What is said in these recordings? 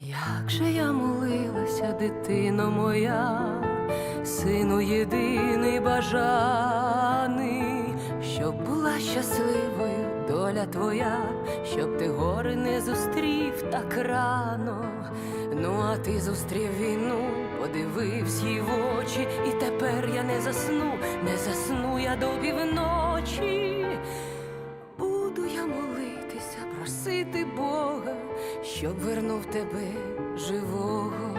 Як же я молилася, дитино моя, сину єдиний бажаний, щоб була щасливою доля твоя, щоб ти гори не зустрів так рано. Ну, а ти зустрів війну, подивився їй в очі, і тепер я не засну, не засну я до півночі. Щоб вернув тебе живого.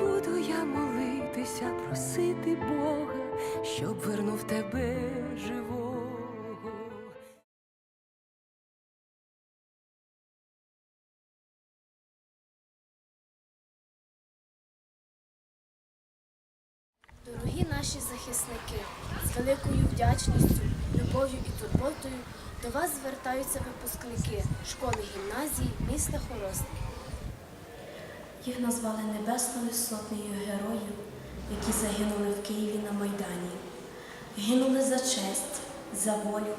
Буду я молитися, просити Бога, щоб вернув тебе живого. Дорогі наші захисники, з великою вдячністю, любов'ю і турботою до вас звертаються випускники школи гімназії міста Хорости. Їх назвали Небесною сотнею героїв, які загинули в Києві на Майдані. Гинули за честь, за волю,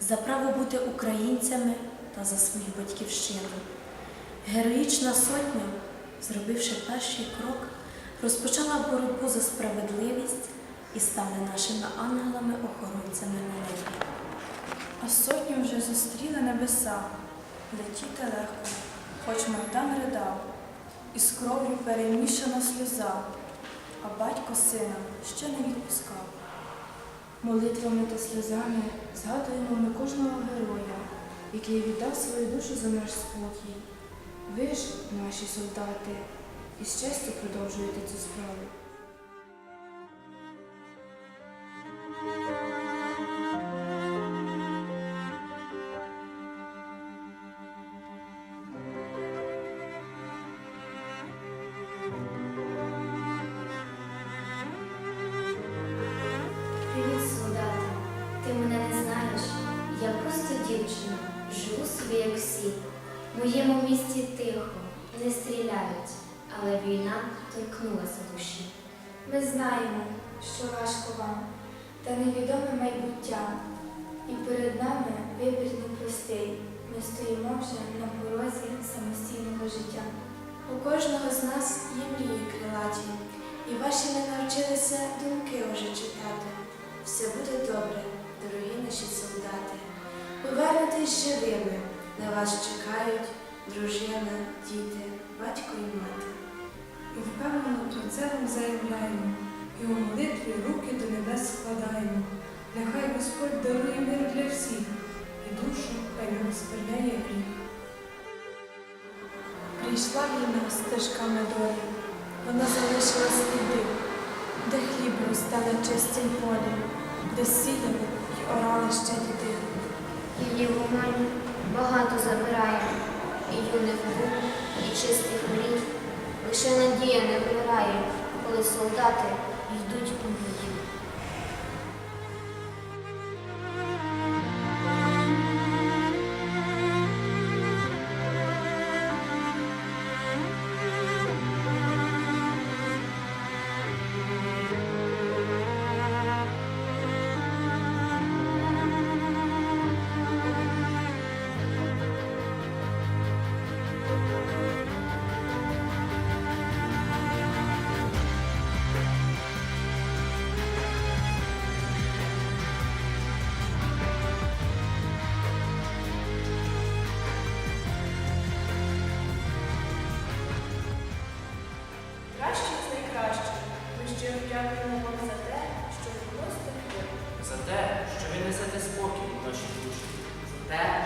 за право бути українцями та за свою батьківщину. Героїчна сотня, зробивши перший крок, розпочала боротьбу за справедливість і стали нашими небі. А сотню вже зустріли небеса, летіти легко, хоч Майдан ридав, і з кров'ю перемішана сльоза, а батько сина ще не відпускав. Молитвами та сльозами згадуємо ми кожного героя, який віддав свою душу за наш спокій. Ви ж, наші солдати, із честю продовжуєте цю справу. Просто живу собі, як всі. В моєму місті тихо, не стріляють, але війна торкнулася душі. Ми знаємо, що важко вам, та невідоме майбуття. І перед нами вибір непростий. Ми стоїмо вже на порозі самостійного життя. У кожного з нас є мрії крилаті, і ваші не навчилися думки уже читати. Все буде добре, дорогі наші солдати. Повернетесь живими, на вас чекають дружина, діти, батько і мати. І впевнено перед це вам заявляємо, і у молитві руки до небес складаємо. Нехай Господь дарує мир для всіх, і душу хай не розпиляє гріх. Прийшла війна стежками долі, вона залишила сліди, де хліб росте на чистім полі, де сіяли й орали ще омані багато забирає, і юних був, і чистих мрій. Лише надія не вмирає, коли солдати йдуть у бій. Що ви несете спокій в нашій душі, за те,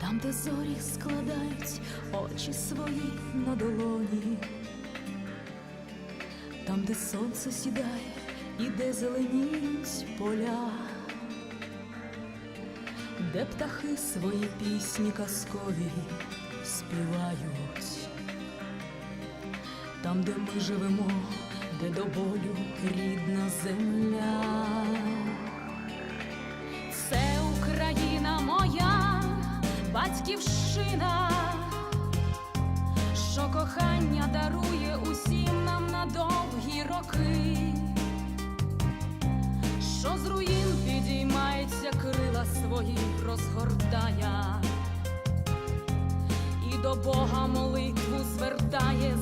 Там, де зорі складають очі свої на долоні, там, де сонце сідає і де зеленіють поля, де птахи свої пісні казкові співають, там, де ми живемо, де до болю рідна батьківщина, що кохання дарує усім нам на довгі роки, що з руїн підіймається крила свої розгортає, і до Бога молитву звертає